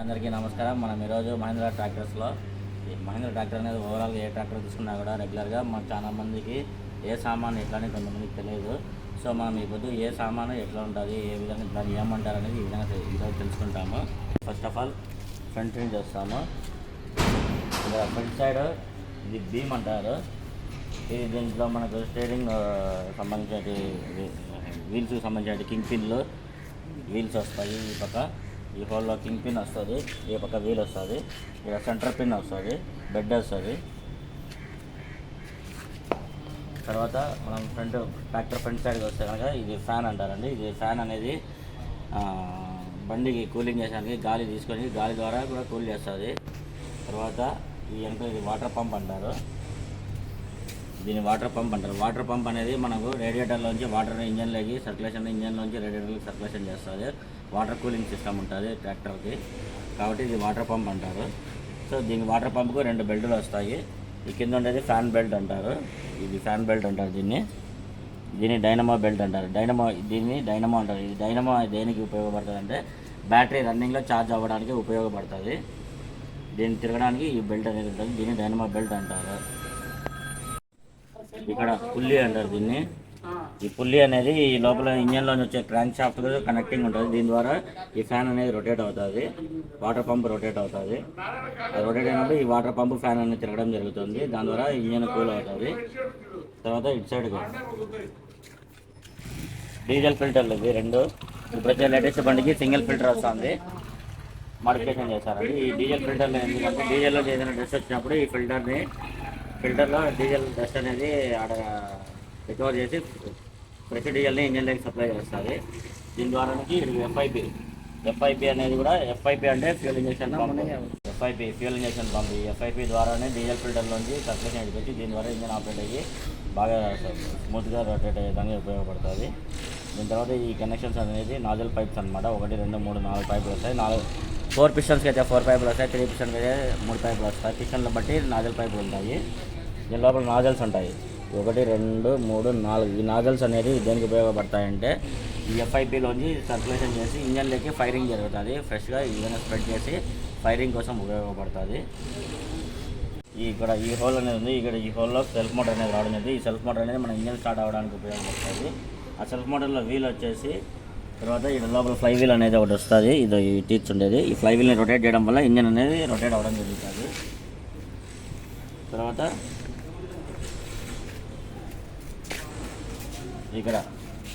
అందరికీ నమస్కారం. మనం ఈరోజు మహేంద్ర ట్రాక్టర్స్లో ఈ మహేంద్ర ట్రాక్టర్ అనేది ఓవరాల్గా ఏ ట్రాక్టర్ తీసుకున్నా కూడా రెగ్యులర్గా మన చాలా మందికి ఏ సామాన్ ఎట్లా అనేది కొంతమందికి తెలియదు. సో మనం ఇప్పుడు పొద్దు ఏ సామాను ఎట్లా ఉంటుంది ఏ విధంగా దాన్ని ఏమంటారు అనేది ఈ విధంగా ఈరోజు తెలుసుకుంటాము. ఫస్ట్ ఆఫ్ ఆల్ ఫ్రంట్ నుంచి వస్తాము ఇక్కడ ఫ్రంట్ సైడ్ ఇది బీమ్ అంటారు. ఇది దీంట్లో మనకు స్టేరింగ్ సంబంధించిన వీల్స్కి సంబంధించిన కింగ్ పిన్లు వీల్స్ వస్తాయి ఈ పక్క. ఈ హోల్లో కింగ్ పిన్ వస్తుంది ఈ పక్క వీల్ వస్తుంది ఇక్కడ సెంటర్ పిన్ వస్తుంది బెడ్ వస్తుంది. తర్వాత మనం ఫ్రంట్ ట్రాక్టర్ ఫ్రంట్ సైడ్కి వస్తే కనుక ఇది ఫ్యాన్ అంటారండి. ఇది ఫ్యాన్ అనేది బండికి కూలింగ్ చేసడానికి గాలి తీసుకొని గాలి ద్వారా కూడా కూల్ చేస్తుంది. తర్వాత ఈ వెనక ఇది వాటర్ పంప్ అంటారు. దీని వాటర్ పంప్ అంటారు. వాటర్ పంప్ అనేది మనకు రేడియేటర్లోంచి వాటర్ ఇంజన్లోకి సర్క్యులేషన్ ఇంజన్లోంచి రేడియేటర్కి సర్క్యులేషన్ చేస్తుంది. వాటర్ కూలింగ్ సిస్టమ్ ఉంటుంది ట్రాక్టర్కి. కాబట్టి ఇది వాటర్ పంప్ అంటారు. సో దీని వాటర్ పంప్కు రెండు బెల్టులు వస్తాయి. ఈ కింద ఉండేది ఫ్యాన్ బెల్ట్ అంటారు. ఇది ఫ్యాన్ బెల్ట్ అంటారు దీన్ని. దీన్ని డైనమో బెల్ట్ అంటారు. డైనమో దీన్ని డైనమో అంటారు. ఇది డైనమో దేనికి ఉపయోగపడుతుంది అంటే బ్యాటరీ రన్నింగ్లో ఛార్జ్ అవ్వడానికి ఉపయోగపడుతుంది. దీన్ని తిరగడానికి ఈ బెల్ట్ అనేది ఉంటుంది. దీన్ని డైనమో బెల్ట్ అంటారు. ఇక్కడ పుల్లి అంటారు దీన్ని. ఈ పుల్లి అనేది ఈ లోపల ఇంజన్లో వచ్చే క్రాంక్ షాఫ్ట్ కనెక్టింగ్ ఉంటుంది. దీని ద్వారా ఈ ఫ్యాన్ అనేది రొటేట్ అవుతుంది. వాటర్ పంప్ రొటేట్ అవుతుంది. అది రొటేట్ అయినప్పుడు ఈ వాటర్ పంప్ ఫ్యాన్ అనేది తిరగడం జరుగుతుంది. దాని ద్వారా ఇంజన్ కూల్ అవుతుంది. తర్వాత ఇటు సైడ్ డీజిల్ ఫిల్టర్లు ఇవి రెండు. ప్రతి లేటెస్ట్ బండికి సింగిల్ ఫిల్టర్ వస్తుంది. మాడిఫికేషన్ చేస్తారండి. ఈ డీజిల్ ఫిల్టర్లో ఎందుకంటే డీజిల్లో ఏదైనా డస్ట్ వచ్చినప్పుడు ఈ ఫిల్టర్ని ఫిల్టర్లో డీజిల్ డస్ట్ అనేది ఆడ రికవర్ చేసి ఫ్రెష్ డీజిల్ని సప్లై చేస్తుంది. దీని ద్వారా నుంచి ఎఫ్ఐపి ఎఫ్ఐపి అనేది కూడా ఎఫ్ఐపి అంటే fuel injection pump. FIP fuel injection pump. ఈ ఎఫ్ఐపి ద్వారానే డీజిల్ ఫిల్టర్లోంచి సర్క్యులేషన్ ఎడిపించి దీని ద్వారా ఇంజన్ ఆపరేట్ అయ్యి బాగా స్మూత్గా రొటేట్ అయ్యే విధంగా ఉపయోగపడుతుంది. దీని తర్వాత ఈ కనెక్షన్స్ అనేది నాజల్ పైప్స్ అనమాట ఒకటి రెండు మూడు నాలుగు పైపులు వస్తాయి. నాలుగు ఫోర్ పిస్టన్స్కి అయితే ఫోర్ పైపులు వస్తాయి. త్రీ పిస్టన్కి అయితే మూడు పైపులు వస్తాయి. పిస్టన్లు బట్టి నాజల్ పైపులు ఉంటాయి. దీని లోపల నాజల్స్ ఉంటాయి. ఒకటి రెండు మూడు నాలుగు. ఈ నాజల్స్ అనేది దేనికి ఉపయోగపడతాయంటే ఈ ఎఫ్ఐపిలోంచి సర్క్యులేషన్ చేసి ఇంజన్లోకి ఫైరింగ్ జరుగుతుంది. ఫ్రెష్గా ఇంజన్ స్ప్రెడ్ చేసి ఫైరింగ్ కోసం ఉపయోగపడుతుంది. ఇక్కడ ఈ హోల్ అనేది ఉంది. ఇక్కడ ఈ హోల్లో సెల్ఫ్ మోటార్ అనేది రావడం ఈ సెల్ఫ్ మోటార్ అనేది మన ఇంజన్ స్టార్ట్ అవ్వడానికి ఉపయోగపడుతుంది. ఆ సెల్ఫ్ మోటార్లో వీల్ వచ్చేసి తర్వాత ఇక్కడ లోపల ఫ్లై వీల్ అనేది ఒకటి వస్తుంది. ఇది ఈ టీచ్ ఉండేది. ఈ ఫ్లై వీల్ని రొటేట్ చేయడం వల్ల ఇంజన్ అనేది రొటేట్ అవ్వడం జరుగుతుంది. తర్వాత ఇక్కడ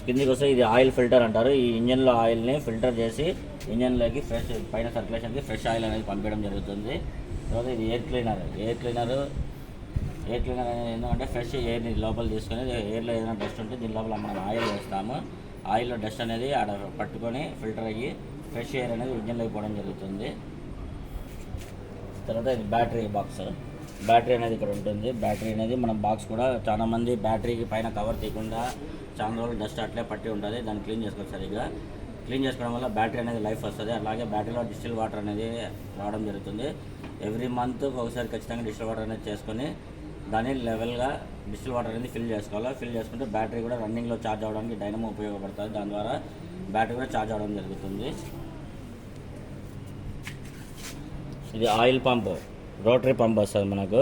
కిందికి వస్తే ఇది ఆయిల్ ఫిల్టర్ అంటారు. ఈ ఇంజన్లో ఆయిల్ని ఫిల్టర్ చేసి ఇంజన్లోకి ఫ్రెష్ పైన సర్క్యులేషన్కి ఫ్రెష్ ఆయిల్ అనేది పంపించడం జరుగుతుంది. తర్వాత ఇది air cleaner. Air cleaner air cleaner అనేది ఎందుకంటే ఫ్రెష్ ఎయిర్ని లోపల తీసుకొని ఎయిర్లో ఏదైనా డస్ట్ ఉంటే దీని లోపల మనం ఆయిల్ వేస్తాము. ఆయిల్లో డస్ట్ అనేది ఆడ పట్టుకొని ఫిల్టర్ అయ్యి ఫ్రెష్ ఎయిర్ అనేది ఇంజన్లోకి పోవడం జరుగుతుంది. తర్వాత ఇది బ్యాటరీ బాక్స్. బ్యాటరీ అనేది ఇక్కడ ఉంటుంది. బ్యాటరీ అనేది మనం బాక్స్ కూడా చాలామంది బ్యాటరీకి పైన కవర్ తీయకుండా చాలా రోజులు డస్ట్ అట్లే పట్టి ఉంటుంది దాన్ని క్లీన్ చేసుకోవచ్చు సరిగ్గా. క్లీన్ చేసుకోవడం వల్ల బ్యాటరీ అనేది లైఫ్ వస్తుంది. అలాగే బ్యాటరీలో డిస్టిల్ వాటర్ అనేది రావడం జరుగుతుంది. ఎవ్రీ మంత్ ఒకసారి ఖచ్చితంగా డిస్టిల్ వాటర్ అనేది చేసుకొని దాన్ని లెవెల్గా డిస్టిల్ వాటర్ అనేది ఫిల్ చేసుకోవాలి. ఫిల్ చేసుకుంటే బ్యాటరీ కూడా రన్నింగ్లో ఛార్జ్ అవ్వడానికి డైనమో ఉపయోగపడుతుంది. దాని ద్వారా బ్యాటరీ కూడా ఛార్జ్ అవ్వడం జరుగుతుంది. ఇది ఆయిల్ పంప్ రోటరీ పంప్ వస్తుంది మనకు.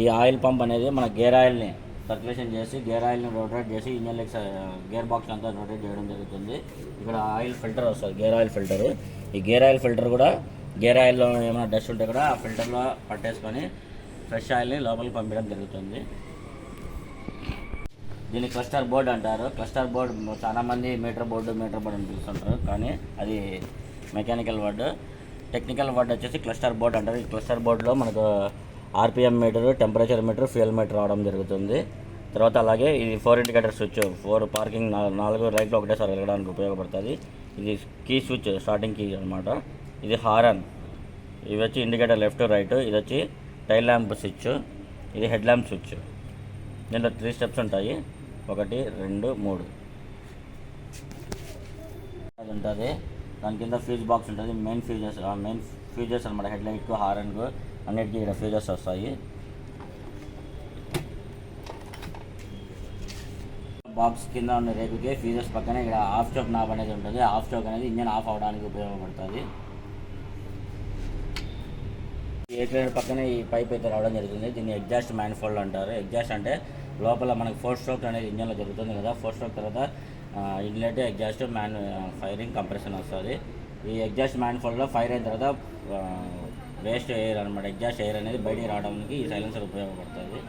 ఈ ఆయిల్ పంప్ అనేది మన గేర్ ఆయిల్ని సర్క్యులేషన్ చేసి గేర్ ఆయిల్ని రొటేట్ చేసి ఇంజన్లకి గేర్ బాక్స్ అంతా రొటేట్ చేయడం జరుగుతుంది. ఇక్కడ ఆయిల్ ఫిల్టర్ వస్తుంది గేర్ ఆయిల్ ఫిల్టర్ ఈ గేర్ ఆయిల్ ఫిల్టర్ కూడా గేర్ ఆయిల్లో ఏమైనా డస్ట్ ఉంటే కూడా ఆ ఫిల్టర్లో పట్టేసుకొని ఫ్రెష్ ఆయిల్ని లోపలికి పంపించడం జరుగుతుంది. దీన్ని క్లస్టర్ బోర్డ్ అంటారు. క్లస్టర్ బోర్డ్ చాలా మంది మీటర్ బోర్డు మీటర్ బోర్డు అని పిలుస్తుంటారు. కానీ అది మెకానికల్ వర్డ్ టెక్నికల్ వర్డ్ వచ్చేసి క్లస్టర్ బోర్డ్ అంటారు. ఈ క్లస్టర్ బోర్డులో మనకు RPM meter temperature meter fuel meter రావడం జరుగుతుంది. తర్వాత అలాగే ఇది four indicator switch four parking నాలుగు లైట్లు ఒకటేసారి వెళ్ళడానికి ఉపయోగపడుతుంది. ఇది కీ స్విచ్ స్టార్టింగ్ కీ అనమాట ఇది హారన్. ఇవి వచ్చి ఇండికేటర్ లెఫ్ట్ రైట్. ఇది వచ్చి టైల్ ల్యాంప్ స్విచ్. ఇది హెడ్ ల్యాంప్ స్విచ్. దీంట్లో త్రీ స్టెప్స్ ఉంటాయి. ఒకటి రెండు మూడు. అది ఉంటుంది. దాని కింద ఫ్యూజ్ బాక్స్ ఉంటుంది. మెయిన్ ఫ్యూజెస్ మెయిన్ ఫ్యూజెస్ అనమాట హెడ్ లైట్కు హారన్కు. అన్నిటికీ ఇక్కడ ఫ్యూజర్స్ వస్తాయి. బాక్స్ కింద ఉన్న రేపుకే ఫీజర్స్ పక్కనే ఇక్కడ హాఫ్ స్టోక్ నాబ్ అనేది ఉంటుంది. హాఫ్ స్టోక్ అనేది ఇంజన్ ఆఫ్ అవడానికి ఉపయోగపడుతుంది. ఎయిట్ హండ్రెడ్ పక్కనే ఈ పైప్ అయితే రావడం జరుగుతుంది. దీన్ని ఎగ్జాస్ట్ మ్యాన్ఫోల్డ్ అంటారు. ఎగ్జాస్ట్ అంటే లోపల మనకు ఫోర్ స్ట్రోక్ అనేది ఇంజన్లో జరుగుతుంది కదా. ఫోర్ స్ట్రోక్ తర్వాత inlet exhaust man firing compression వస్తుంది. ఈ ఎగ్జాస్ట్ మ్యాన్ఫోల్డ్లో ఫైర్ అయిన తర్వాత వేస్ట్ ఎయిర్ అనమాట ఎగ్జాస్ట్ ఎయిర్ అనేది బయటికి రావడానికి ఈ సైలెన్సర్ ఉపయోగపడుతుంది.